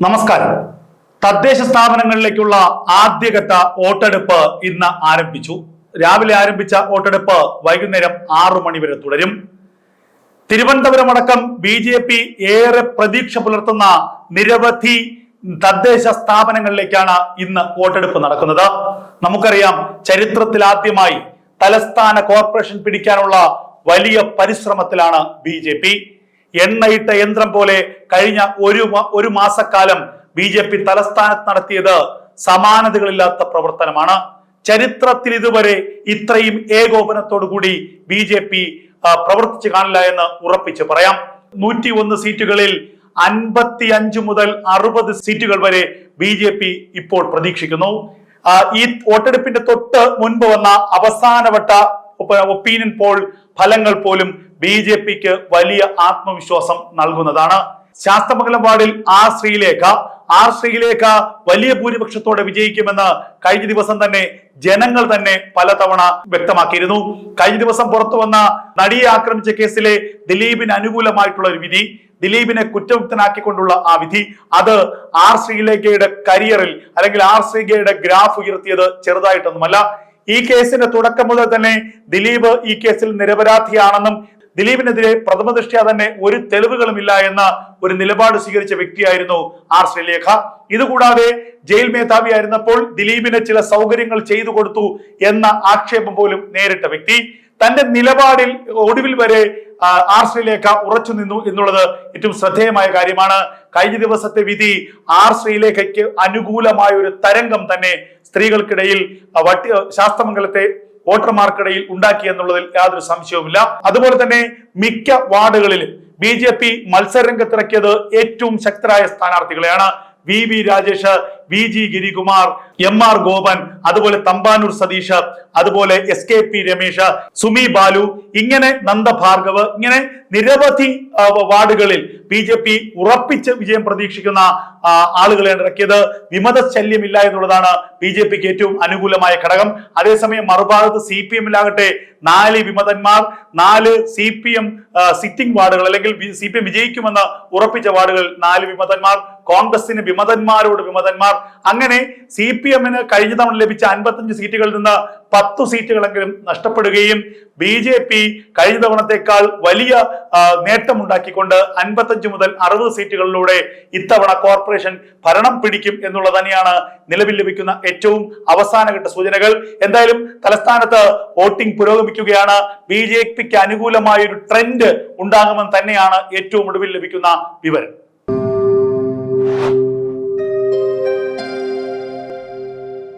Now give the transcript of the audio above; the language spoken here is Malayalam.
നമസ്കാരം. തദ്ദേശ സ്ഥാപനങ്ങളിലേക്കുള്ള ആദ്യഘട്ട വോട്ടെടുപ്പ് ഇന്ന് ആരംഭിച്ചു. രാവിലെ ആരംഭിച്ച വോട്ടെടുപ്പ് വൈകുന്നേരം ആറു മണി വരെ തുടരും. തിരുവനന്തപുരം അടക്കം ബി ജെ പി ഏറെ പ്രതീക്ഷ പുലർത്തുന്ന നിരവധി തദ്ദേശ സ്ഥാപനങ്ങളിലേക്കാണ് ഇന്ന് വോട്ടെടുപ്പ് നടക്കുന്നത്. നമുക്കറിയാം ചരിത്രത്തിൽ ആദ്യമായി തലസ്ഥാന കോർപ്പറേഷൻ പിടിക്കാനുള്ള വലിയ പരിശ്രമത്തിലാണ് ബി എണ്ണയിട്ട യന്ത്രം പോലെ കഴിഞ്ഞ ഒരു ഒരു മാസക്കാലം ബി ജെ പി തലസ്ഥാനത്ത് നടത്തിയത് സമാനതകളില്ലാത്ത പ്രവർത്തനമാണ്. ചരിത്രത്തിൽ ഇതുവരെ ഇത്രയും ഏകോപനത്തോടു കൂടി ബി ജെ പി പ്രവർത്തിച്ചു കാണില്ല എന്ന് ഉറപ്പിച്ച് പറയാം. നൂറ്റി ഒന്ന് സീറ്റുകളിൽ അൻപത്തി അഞ്ച് മുതൽ അറുപത് സീറ്റുകൾ വരെ ബി ജെ പി ഇപ്പോൾ പ്രതീക്ഷിക്കുന്നു. ഈ വോട്ടെടുപ്പിന്റെ തൊട്ട് മുൻപ് വന്ന അവസാനവട്ട ഒപ്പീനിയൻ പോൾ ഫലങ്ങൾ പോലും ബി ജെ പിക്ക് വലിയ ആത്മവിശ്വാസം നൽകുന്നതാണ്. ശാസ്തമംഗലം വാർഡിൽ ആർ ശ്രീലേഖ. ആർ ശ്രീലേഖ വലിയ ഭൂരിപക്ഷത്തോടെ വിജയിക്കുമെന്ന് കഴിഞ്ഞ ദിവസം തന്നെ ജനങ്ങൾ തന്നെ പലതവണ വ്യക്തമാക്കിയിരുന്നു. കഴിഞ്ഞ ദിവസം പുറത്തു വന്ന നടിയെ ആക്രമിച്ച കേസിലെ ദിലീപിന് അനുകൂലമായിട്ടുള്ള ഒരു വിധി ദിലീപിനെ കുറ്റമുക്തനാക്കിക്കൊണ്ടുള്ള ആ വിധി. അത് ആർ ശ്രീലേഖയുടെ കരിയറിൽ അല്ലെങ്കിൽ ആർ ശ്രീലേഖയുടെ ഗ്രാഫ് ഉയർത്തിയത് ചെറുതായിട്ടൊന്നുമല്ല. ഈ കേസിന്റെ തുടക്കം മുതൽ തന്നെ ദിലീപ് ഈ കേസിൽ നിരപരാധിയാണെന്നും ദിലീപിനെതിരെ പ്രഥമ ദൃഷ്ട്യാ തന്നെ ഒരു തെളിവുകളും ഇല്ല എന്ന ഒരു നിലപാട് സ്വീകരിച്ച വ്യക്തിയായിരുന്നു ആർ ശ്രീലേഖ. ഇതുകൂടാതെ ജയിൽ മേധാവിയായിരുന്നപ്പോൾ ദിലീപിന് ചില സൗകര്യങ്ങൾ ചെയ്തു കൊടുത്തു എന്ന ആക്ഷേപം പോലും നേരിട്ട വ്യക്തി. തന്റെ നിലപാടിൽ ഒടുവിൽ വരെ ആർ ശ്രീലേഖ ഉറച്ചു നിന്നു എന്നുള്ളത് ഏറ്റവും ശ്രദ്ധേയമായ കാര്യമാണ്. കഴിഞ്ഞ ദിവസത്തെ വിധി ആർ ശ്രീലേഖയ്ക്ക് അനുകൂലമായ ഒരു തരംഗം തന്നെ സ്ത്രീകൾക്കിടയിൽ വട്ടി ശാസ്തമംഗലത്തെ വോട്ടർമാർക്കിടയിൽ ഉണ്ടാക്കി എന്നുള്ളതിൽ യാതൊരു സംശയവുമില്ല. അതുപോലെ തന്നെ മിക്ക വാർഡുകളിലും ബി ജെ പി മത്സരരംഗത്തിറക്കിയത് ഏറ്റവും ശക്തരായ സ്ഥാനാർത്ഥികളെയാണ്. V V Rajesh V G Girikumar M R Gopan അതുപോലെ തമ്പാനൂർ സതീഷ് അതുപോലെ S K P Ramesh Sumi Balu ഇങ്ങനെ നന്ദ ഭാർഗവ് ഇങ്ങനെ നിരവധി വാർഡുകളിൽ ബി ജെ പി ഉറപ്പിച്ച് വിജയം പ്രതീക്ഷിക്കുന്ന ആളുകളെയാണ് ഇറക്കിയത് വിമത ശല്യമില്ല എന്നുള്ളതാണ് ബി ജെ പിക്ക് ഏറ്റവും അനുകൂലമായ ഘടകം. അതേസമയം മറുഭാഗത്ത് സി പി എമ്മിലാകട്ടെ നാല് വിമതന്മാർ നാല് സി പി എം സിറ്റിംഗ് വാർഡുകൾ അല്ലെങ്കിൽ സി പി എം വിജയിക്കുമെന്ന് ഉറപ്പിച്ച വാർഡുകൾ നാല് വിമതന്മാർ കോൺഗ്രസിന് വിമതന്മാരോട് വിമതന്മാർ. അങ്ങനെ സി പി എമ്മിന് കഴിഞ്ഞ തവണ ലഭിച്ച അൻപത്തഞ്ച് സീറ്റുകളിൽ നിന്ന് പത്തു സീറ്റുകളെങ്കിലും നഷ്ടപ്പെടുകയും ബി ജെ പി കഴിഞ്ഞ തവണത്തേക്കാൾ വലിയ നേട്ടമുണ്ടാക്കിക്കൊണ്ട് അൻപത്തഞ്ച് മുതൽ അറുപത് സീറ്റുകളിലൂടെ ഇത്തവണ കോർപ്പറേഷൻ ഭരണം പിടിക്കും എന്നുള്ളത് തന്നെയാണ് നിലവിൽ ലഭിക്കുന്ന ഏറ്റവും അവസാനഘട്ട സൂചനകൾ. എന്തായാലും തലസ്ഥാനത്ത് വോട്ടിംഗ് പുരോഗമിക്കുകയാണ്. ബി ജെ പിക്ക് അനുകൂലമായ ഒരു ട്രെൻഡ് ഉണ്ടാകുമെന്ന് തന്നെയാണ് ഏറ്റവും ഒടുവിൽ ലഭിക്കുന്ന വിവരം. you.